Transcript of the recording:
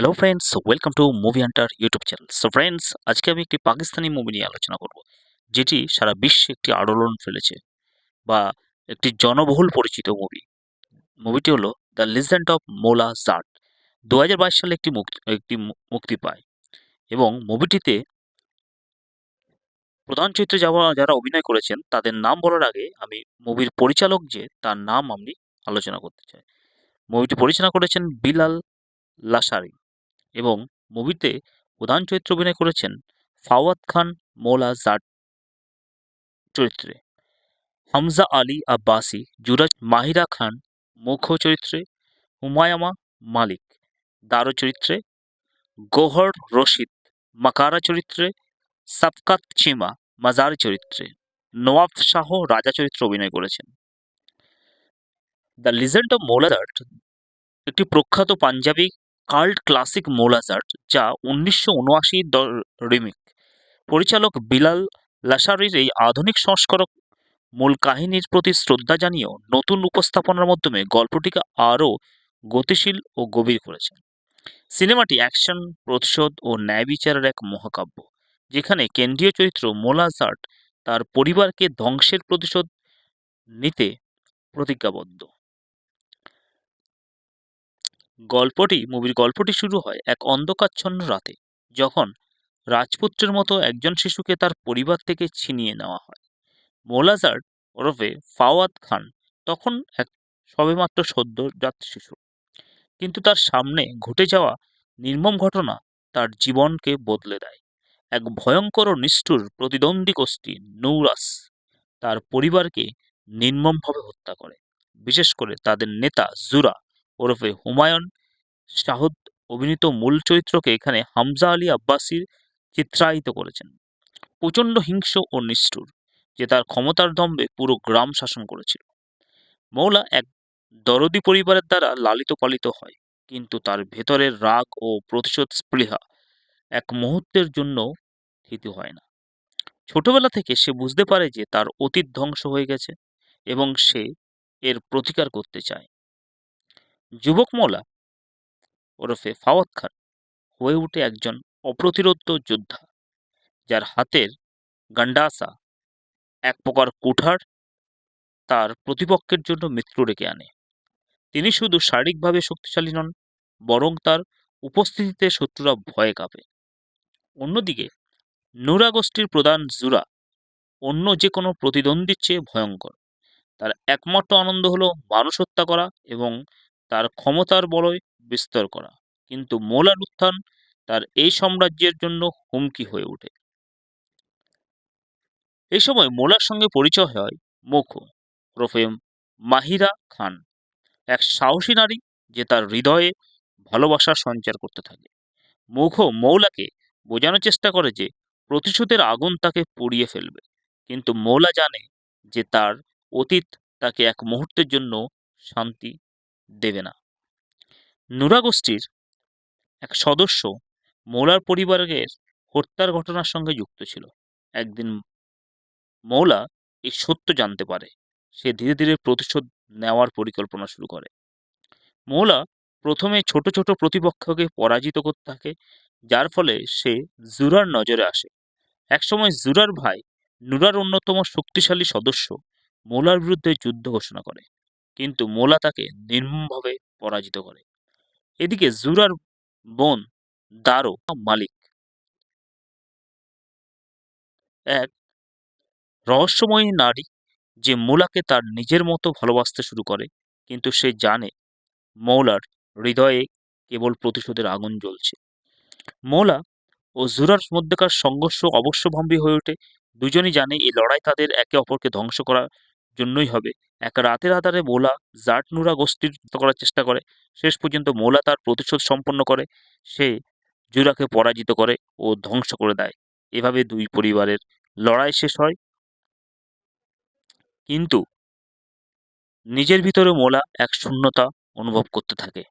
Hello friends welcome to movie hunter YouTube channel so friends আজকে আমি একটি Pakistani movie নিয়ে আলোচনা করব, যেটি সারা বিশ্বে একটি আলোড়ন ফেলেছে বা একটি জনবহুল পরিচিত মুভি মুভিটি হলো the legend of Maula Jatt দু সালে একটি মুক্তি একটি মুক্তি পায় এবং মুভিটিতে প্রধান চরিত্রে যাওয়া, যারা অভিনয় করেছেন, তাদের নাম বলার আগে আমি মুভির পরিচালক যে, তার নাম আমি আলোচনা করতে চাই। মুভিটি পরিচালনা করেছেন বিলাল লাসারি। এবং মুভিতে প্রধান চরিত্রে অভিনয় করেছেন ফাওয়াদ খান, মোলা জাট চরিত্রে। হামজা আলী আব্বাসি যুরাজ মাহিরা খান মুখ্য চরিত্রে, হুমায়ামা মালিক দারো চরিত্রে, গোহর রশিদ মাকারা চরিত্রে সাফকাত চিমা মাজার চরিত্রে, নওয়াব শাহ রাজা চরিত্রে অভিনয় করেছেন। দ্য লিজেন্ড অফ মোলাজার্ট একটি প্রখ্যাত পাঞ্জাবি কাল্ট ক্লাসিক মোলাজার্ট, যা উনিশশো উনআশি রিমিক। পরিচালক বিলাল লাসারির এই আধুনিক সংস্করক মূল কাহিনীর প্রতি শ্রদ্ধা জানিয়েও নতুন উপস্থাপনার মাধ্যমে গল্পটিকে আরও গতিশীল ও গভীর করেছে সিনেমাটি অ্যাকশন, প্রতিশোধ ও ন্যায় বিচারের এক মহাকাব্য, যেখানে কেন্দ্রীয় চরিত্র মোলাজার্ট তার পরিবারকে ধ্বংসের প্রতিশোধ নিতে প্রতিজ্ঞাবদ্ধ। গল্পটি মুভির গল্পটি শুরু হয় এক অন্ধকারচ্ছন্ন রাতে, যখন রাজপুত্রের মতো একজন শিশুকে তার পরিবার থেকে ছিনিয়ে নেওয়া হয়। মোলাজার্ট ওরফে ফাওয়াদ খান তখন এক সবেমাত্র সদ্যজাত শিশু। কিন্তু তার সামনে ঘটে যাওয়া নির্মম ঘটনা তার জীবনকে বদলে দেয়। এক ভয়ঙ্কর ও নিষ্ঠুর প্রতিদ্বন্দ্বী গোষ্ঠী নৌরাস তার পরিবারকে নির্মমভাবে হত্যা করে, বিশেষ করে তাদের নেতা জুরা। ওরফে হুমায়ুন শাহুদ অভিনীত মূল চরিত্রকে এখানে হামজা আলী আব্বাসির চিত্রায়িত করেছেন। প্রচণ্ড হিংস্র ও নিষ্ঠুর, যে তার ক্ষমতার দম্বে পুরো গ্রাম শাসন করেছিল। মৌলা এক দরদি পরিবারের দ্বারা লালিত পালিত হয়, কিন্তু তার ভেতরের রাগ ও প্রতিশোধ স্পৃহা এক মুহূর্তের জন্য থিতু হয় না। ছোটবেলা থেকে সে বুঝতে পারে যে তার অতীত ধ্বংস হয়ে গেছে এবং সে এর প্রতিকার করতে চায়। যুবক মৌলা ওরফে ফাওয়াদ খান হয়ে উঠে একজন অপ্রতিরোধ যোদ্ধা, যার হাতের গান্ডাসা এক প্রকার কুঠার তার প্রতিপক্ষের জন্য মৃত্যু ডেকে আনে। তিনি শুধু শারীরিকভাবে শক্তিশালী নন, বরং তার উপস্থিতিতে শত্রুরা ভয়ে কাঁপে। অন্যদিকে নুরা গোষ্ঠীর প্রধান জুরা অন্য যে কোনো প্রতিদ্বন্দ্বীর চেয়ে ভয়ঙ্কর। তার একমাত্র আনন্দ হলো মানুষ হত্যা করা এবং তার ক্ষমতার বলয় বিস্তার করা। কিন্তু মোলার উত্থান তার এই সাম্রাজ্যের জন্য হুমকি হয়ে ওঠে। এই সময় মোলার সঙ্গে পরিচয় হয় মুখো ওরফে মাহিরা খান, এক সাহসী নারী যে তার হৃদয়ে ভালোবাসার সঞ্চার করতে থাকে। মুখো মৌলাকে বোঝানোর চেষ্টা করে যে প্রতিশোধের আগুন তাকে পুড়িয়ে ফেলবে। কিন্তু মৌলা জানে যে তার অতীত তাকে এক মুহূর্তের জন্য শান্তি দেবে না। নুরা গোষ্ঠীর এক সদস্য মৌলার পরিবারের হত্যার ঘটনার সঙ্গে যুক্ত ছিল। একদিন মৌলা এই সত্য জানতে পারে। সে ধীরে ধীরে প্রতিশোধ নেওয়ার পরিকল্পনা শুরু করে। মৌলা প্রথমে ছোট ছোট প্রতিপক্ষকে পরাজিত করতে থাকে, যার ফলে সে জুরার নজরে আসে। একসময় জুরার ভাই নুরার অন্যতম শক্তিশালী সদস্য মৌলার বিরুদ্ধে যুদ্ধ ঘোষণা করে। কিন্তু মোলা তাকে নির্মমভাবে পরাজিত করে। এদিকে জুরার বোন দারো মালিক এক রহস্যময়ী নারী যে মোলাকে তার নিজের মতো ভালোবাসতে শুরু করে, কিন্তু সে জানে মৌলার হৃদয়ে কেবল প্রতিশোধের আগুন জ্বলছে। মৌলা ও জুরার মধ্যেকার সংঘর্ষ অবশ্যম্ভাবী হয়ে ওঠে। দুজনই জানে এই লড়াই তাদের একে অপরকে ধ্বংস করার জন্যই হবে। এক রাতের আধারে মোলা জাট নুরা গোষ্ঠীর করার চেষ্টা করে। শেষ পর্যন্ত মোলা তার প্রতিশোধ সম্পন্ন করে। সে জুরাকে পরাজিত করে ও ধ্বংস করে দেয়। এভাবে দুই পরিবারের লড়াই শেষ হয়। কিন্তু নিজের ভিতরে মোলা এক শূন্যতা অনুভব করতে থাকে।